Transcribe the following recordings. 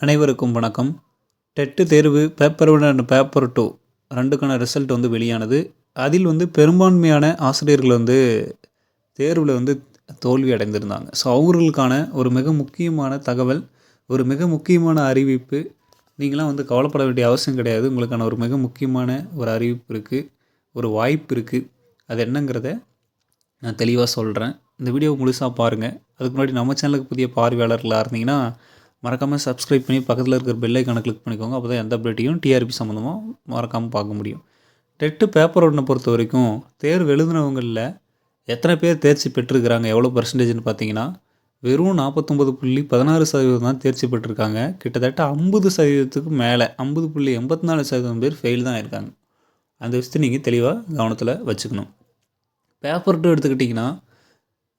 அனைவருக்கும் வணக்கம். டெட்டு தேர்வு paper one and paper two ரெண்டுக்கான result வந்து வெளியானது. அதில் வந்து பெரும்பான்மையான ஆசிரியர்கள் வந்து தேர்வில் வந்து தோல்வி அடைந்திருந்தாங்க. ஸோ அவர்களுக்கான ஒரு மிக முக்கியமான தகவல் ஒரு மிக முக்கியமான அறிவிப்பு. நீங்களாம் வந்து கவலைப்பட வேண்டிய அவசியம் கிடையாது. உங்களுக்கான ஒரு மிக முக்கியமான ஒரு அறிவிப்பு இருக்குது ஒரு வாய்ப்பு இருக்குது அது என்னங்கிறத நான் தெளிவாக சொல்கிறேன் இந்த வீடியோ முழுசாக பாருங்கள் அதுக்கு முன்னாடி நம்ம சேனலுக்கு புதிய பார்வையாளர்களாக இருந்தீங்கன்னா மறக்காமல் சப்ஸ்கிரைப் பண்ணி பக்கத்தில் இருக்கிற பெல்லைக்கான கிளிக் பண்ணிக்கோங்க. அப்போ தான் எந்த அப்டேட்டையும் டிஆர்பி சம்மந்தமாக மறக்காமல் பார்க்க முடியும். டெட்டு பேப்பர் ஒன்றை பொறுத்த வரைக்கும் தேர்வு எழுதுனவங்களில் எத்தனை பேர் தேர்ச்சி பெற்றிருக்கிறாங்க எவ்வளோ பர்சன்டேஜ்னு பார்த்தீங்கன்னா வெறும் நாற்பத்தொம்பது புள்ளி பதினாறு சதவீதம் தான் தேர்ச்சி பெற்றிருக்காங்க. கிட்டத்தட்ட ஐம்பது சதவீதத்துக்கு மேலே ஐம்பது புள்ளி எண்பத்தி நாலு சதவீதம் பேர் ஃபெயில் தான் இருக்காங்க அந்த விஷயத்தை நீங்கள் தெளிவாக கவனத்தில் வச்சுக்கணும். பேப்பர் டூ எடுத்துக்கிட்டிங்கன்னா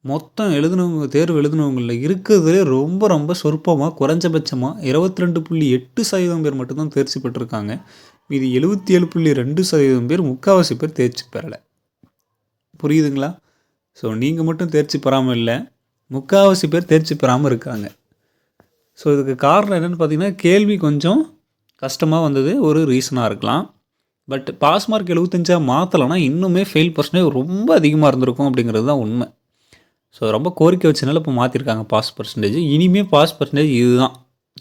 மொத்தம் எழுதுனவங்க தேர்வு எழுதுனவங்களில் இருக்கிறதுலே ரொம்ப ரொம்ப சொற்பமாக குறைஞ்சபட்சமாக இருபத்தி ரெண்டு புள்ளி எட்டு சதவீதம் பேர் மட்டும்தான் தேர்ச்சி பெற்றிருக்காங்க. மீதி எழுபத்தி ஏழு புள்ளி ரெண்டு சதவீதம் பேர் முக்கால்வாசி பேர் தேர்ச்சி பெறலை. புரியுதுங்களா? ஸோ நீங்கள் மட்டும் தேர்ச்சி பெறாமல் இல்லை முக்கால்வாசி பேர் தேர்ச்சி பெறாமல் இருக்காங்க. ஸோ இதுக்கு காரணம் என்னென்னு பார்த்தீங்கன்னா கேள்வி கொஞ்சம் கஷ்டமாக வந்தது ஒரு ரீசனாக இருக்கலாம். பட் பாஸ் மார்க் எழுபத்தஞ்சாக மாற்றலைன்னா இன்னுமே ஃபெயில் பர்சன்டேஜ் ரொம்ப அதிகமாக இருந்திருக்கும் அப்படிங்கிறது தான் உண்மை. ஸோ ரொம்ப கோரிக்கை வச்சனால இப்போ மாற்றிருக்காங்க பாஸ் பர்சன்டேஜ் இனிமேல் பாஸ் பர்சன்டேஜ் இதுதான்.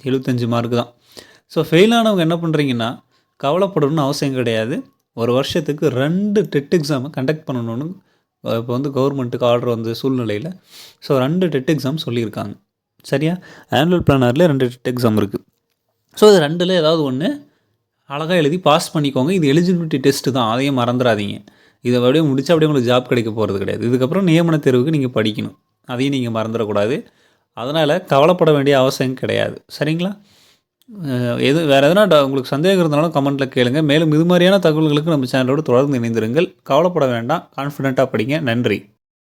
எழுபத்தஞ்சு மார்க் தான். ஸோ ஃபெயில் ஆனவங்க என்ன பண்ணுறீங்கன்னா கவலைப்படணும்னு அவசியம் கிடையாது. ஒரு வருஷத்துக்கு ரெண்டு டெட் எக்ஸாமை கண்டக்ட் பண்ணணும்னு இப்போ வந்து கவர்மெண்ட்டுக்கு ஆர்டர் வந்த சூழ்நிலையில் ஸோ ரெண்டு டெட் எக்ஸாம் சொல்லியிருக்காங்க. சரியா? ஆனுவல் பிளானரில் ரெண்டு டெட் எக்ஸாம் இருக்குது ஸோ இது ரெண்டில் ஏதாவது ஒன்று அழகாக எழுதி பாஸ் பண்ணிக்கோங்க. இது எலிஜிபிலிட்டி டெஸ்ட்டு தான். அதையும் மறந்துடாதீங்க. இதை அப்படியே முடிச்சா அப்படியே உங்களுக்கு ஜாப் கிடைக்க போகிறது கிடையாது. இதுக்கப்புறம் நியமன தேர்வுக்கு நீங்கள் படிக்கணும். அதையும் நீங்கள் மறந்துடக்கூடாது. அதனால் கவலைப்பட வேண்டிய அவசியம் கிடையாது. சரிங்களா? எது வேறு எதனா உங்களுக்கு சந்தேகம் இருந்தாலும் கமெண்ட்டில் கேளுங்கள் மேலும் இது மாதிரியான தகவல்களுக்கு நம்ம சேனலோடு தொடர்ந்து இணைந்திருங்கள். கவலைப்பட வேண்டாம். கான்ஃபிடெண்ட்டாக படிங்க. நன்றி.